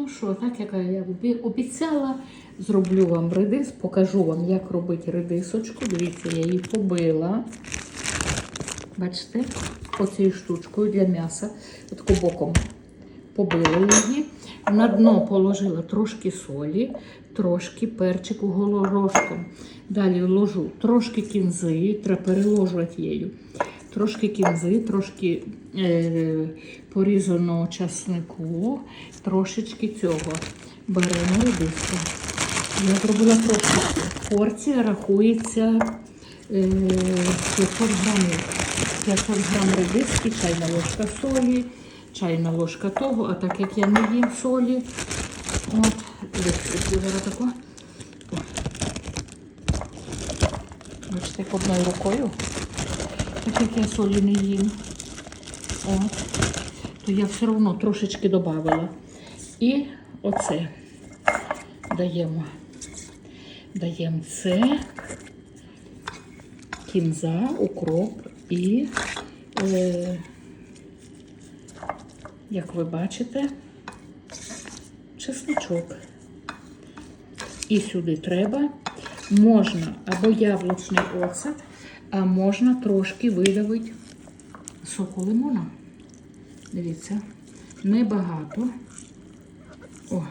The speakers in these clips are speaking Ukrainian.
Ну що, так як я обіцяла, зроблю вам редис, покажу вам, як робити редисочку. Дивіться, я її побила. Бачите, оцією штучкою для м'яса. Отако боком побила її. На дно положила трошки солі, трошки перчику голорошком. Далі ложу трошки кінзи, треба переложувати її. Трошки кінзи, трошки е, порізаного часнику, трошечки цього. Беремо редиску. Я зробила трошки. Порція рахується е, 500 грамів. 500 грам редиски, чайна ложка солі, чайна ложка того, а так як я не їм солі, от, зараз тако. Бачите, як одною рукою, як я солі не їм. От, то я все одно трошечки додавала. І оце даємо. Даємо це, кінза, укроп і, е, як ви бачите, чесночок. І сюди треба, можна або яблучний оцет, можна трошки видавити соку лимона. Дивіться, небагато. О,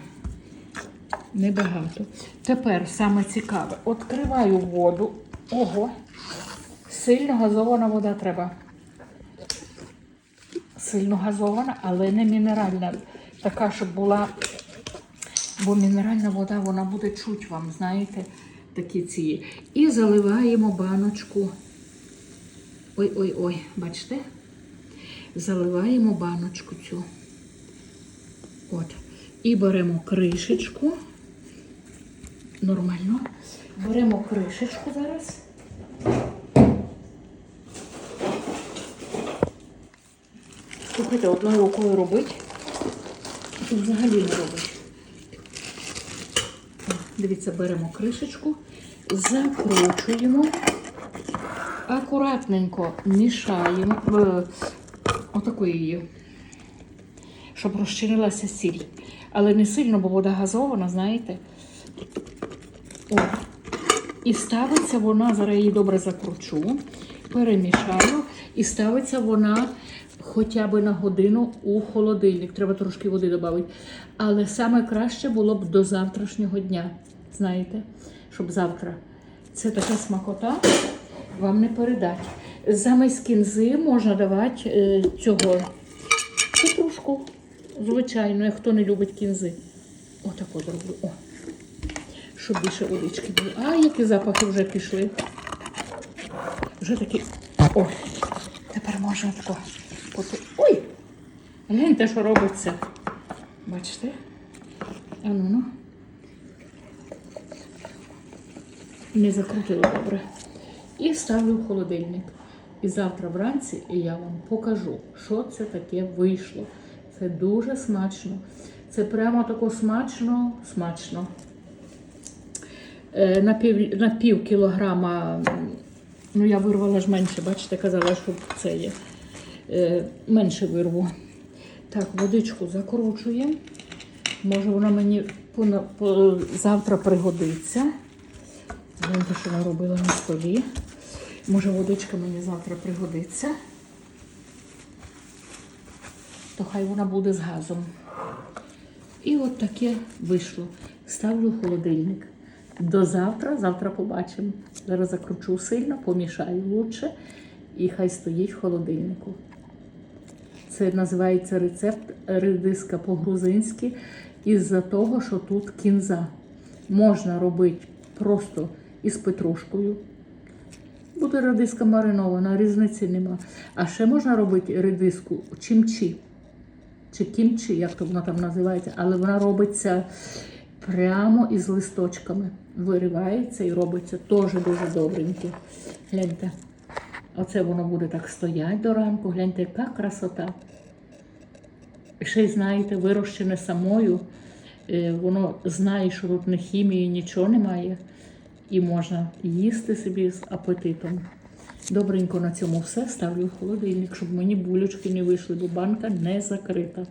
небагато. Тепер саме цікаве. Відкриваю воду. Ого, сильно газована вода треба. Сильно газована, але не мінеральна. Така, щоб була. Бо мінеральна вода, вона буде чуть вам, знаєте, такі ці. І заливаємо баночку. Ой-ой-ой, бачите? Заливаємо баночку цю. От. І беремо кришечку. Нормально. Беремо кришечку зараз. Слухайте, одною рукою робить. Тут взагалі не робить. Дивіться, беремо кришечку, закручуємо, акуратненько мішаємо отакою її, щоб розчинилася сіль. Але не сильно, бо вода газована, знаєте. О. І ставиться вона, зараз її добре закручу, перемішаю, і ставиться вона хоча б на годину у холодильник. Треба трошки води додати. Але саме краще було б до завтрашнього дня. Знаєте, щоб завтра. Це така смакота, вам не передать. Замість кінзи можна давати е, цього петрушку. Звичайно, як хто не любить кінзи. Отако зроблю. О щоб більше водички було. А, які запахи вже пішли. Вже такі. О, тепер можна тако. Ой! Гляньте, що робиться. Бачите? А ну ну. Не закрутила добре. І ставлю в холодильник. І завтра вранці я вам покажу, що це таке вийшло. Це дуже смачно. Це прямо тако смачно, смачно. Е, на пів, на пів кілограма, ну я вирвала ж менше, бачите, казала, що це є. Е, менше вирву. Так, водичку закручуємо. Може вона мені завтра пригодиться. Гляньте, що вона робила на столі. Може водичка мені завтра пригодиться. То хай вона буде з газом. І от таке вийшло. Ставлю холодильник. До завтра, завтра побачимо. Зараз закручу сильно, помішаю лучше і хай стоїть в холодильнику. Це називається рецепт редиска по-грузинськи із-за того, що тут кінза. Можна робити просто із петрушкою. Буде редиска маринована, різниці нема. А ще можна робити редиску чимчі чи кімчі, як то вона там називається, але вона робиться прямо із листочками. Виривається і робиться теж дуже добреньке. Гляньте. Оце воно буде так стояти до ранку. Гляньте, яка красота. І Ще й знаєте, вирощене самою. Е, Воно знає, що тут не хімії, нічого немає. І можна їсти собі з апетитом. Добренько на цьому все ставлю в холодильник, щоб мені булючки не вийшли, бо банка не закрита.